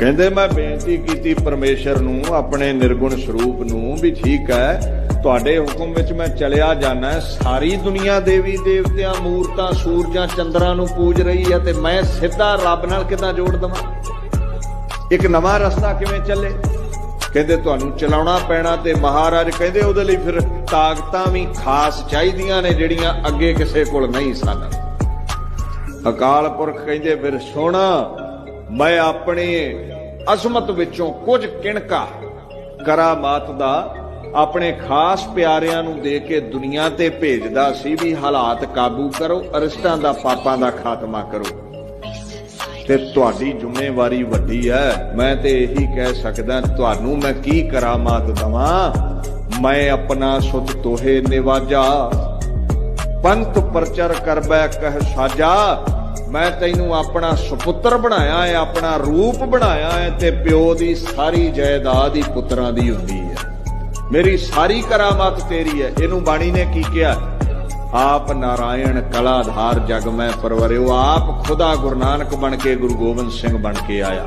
ਕਹਿੰਦੇ ਮੈਂ ਬੇਨਤੀ ਕੀਤੀ ਪਰਮੇਸ਼ਰ ਨੂੰ, ਆਪਣੇ ਨਿਰਗੁਣ ਸਰੂਪ ਨੂੰ ਵੀ ਠੀਕ ਹੈ। ਤੁਹਾਡੇ ਹੁਕਮ ਵਿੱਚ ਮੈਂ ਚਲਿਆ ਜਾਣਾ ਸਾਰੀ ਦੁਨੀਆ ਦੇਵੀ ਦੇਵਤਿਆਂ, ਮੂਰਤਾਂ, ਸੂਰਜਾਂ, ਚੰਦਰਾਂ ਨੂੰ ਪੂਜ ਰਹੀ ਹੈ ਤੇ ਮੈਂ ਸਿੱਧਾ ਰੱਬ ਨਾਲ ਕਿਦਾਂ ਜੋੜ ਦਵਾਂ? ਇੱਕ ਨਵਾਂ ਰਸਤਾ ਕਿਵੇਂ ਚੱਲੇ? ਕਹਿੰਦੇ ਤੁਹਾਨੂੰ ਚਲਾਉਣਾ ਪੈਣਾ ਤੇ ਮਹਾਰਾਜ ਕਹਿੰਦੇ ਉਹਦੇ ਲਈ ਫਿਰ ਤਾਕਤਾਂ ਵੀ ਖਾਸ ਚਾਹੀਦੀਆਂ ਨੇ ਜਿਹੜੀਆਂ ਅੱਗੇ ਕਿਸੇ ਕੋਲ ਨਹੀਂ ਸਨ। ਅਕਾਲ ਪੁਰਖ ਕਹਿੰਦੇ ਫਿਰ, ਸੁਣ ਮੈਂ ਆਪਣੇ ਅਜ਼ਮਤ ਵਿੱਚੋਂ ਕੁਝ ਕਿਣਕਾ ਕਰਾਮਾਤ ਦਾ ਆਪਣੇ ਖਾਸ ਪਿਆਰਿਆਂ ਨੂੰ ਦੇ ਕੇ ਦੁਨੀਆ ਤੇ ਭੇਜਦਾ ਸੀ ਵੀ ਹਾਲਾਤ ਕਾਬੂ ਕਰੋ, ਅਰਿਸ਼ਟਾਂ ਦਾ ਪਾਪਾਂ ਦਾ ਖਾਤਮਾ ਕਰੋ। ਤੇ ਤੁਹਾਡੀ ਜ਼ਿੰਮੇਵਾਰੀ ਵੱਡੀ ਹੈ। ਮੈਂ ਤੇ ਇਹੀ ਕਹਿ ਸਕਦਾ, ਤੁਹਾਨੂੰ ਮੈਂ ਕੀ ਕਰਾਮਾਤ ਦਵਾਂ? ਮੈਂ ਆਪਣਾ ਸੁਤ ਤੋਹੇ ਨਿਵਾਜਾ, ਪੰਥ ਪ੍ਰਚਰ ਕਰਬੈ ਕਹਿ ਸਾਜਾ। ਮੈਂ ਤੈਨੂੰ ਆਪਣਾ ਸੁਪੁੱਤਰ ਬਣਾਇਆ ਹੈ, ਆਪਣਾ ਰੂਪ ਬਣਾਇਆ ਹੈ ਤੇ ਪਿਓ ਦੀ ਸਾਰੀ ਜਾਇਦਾਦ ਹੀ ਪੁੱਤਰਾਂ ਦੀ ਹੁੰਦੀ ਹੈ। ਮੇਰੀ ਸਾਰੀ ਕਰਾਮਾਤ ਤੇਰੀ ਹੈ। ਇਹਨੂੰ ਬਾਣੀ ਨੇ ਕੀ ਕਿਹਾ? ਆਪ ਨਾਰਾਇਣ ਕਲਾਧਾਰ ਜਗ ਮੈਂ ਪਰਵਰਿਓ, ਆਪ ਖੁਦਾ ਗੁਰੂ ਨਾਨਕ ਬਣ ਕੇ ਗੁਰੂ ਗੋਬਿੰਦ ਸਿੰਘ ਬਣ ਕੇ ਆਇਆ।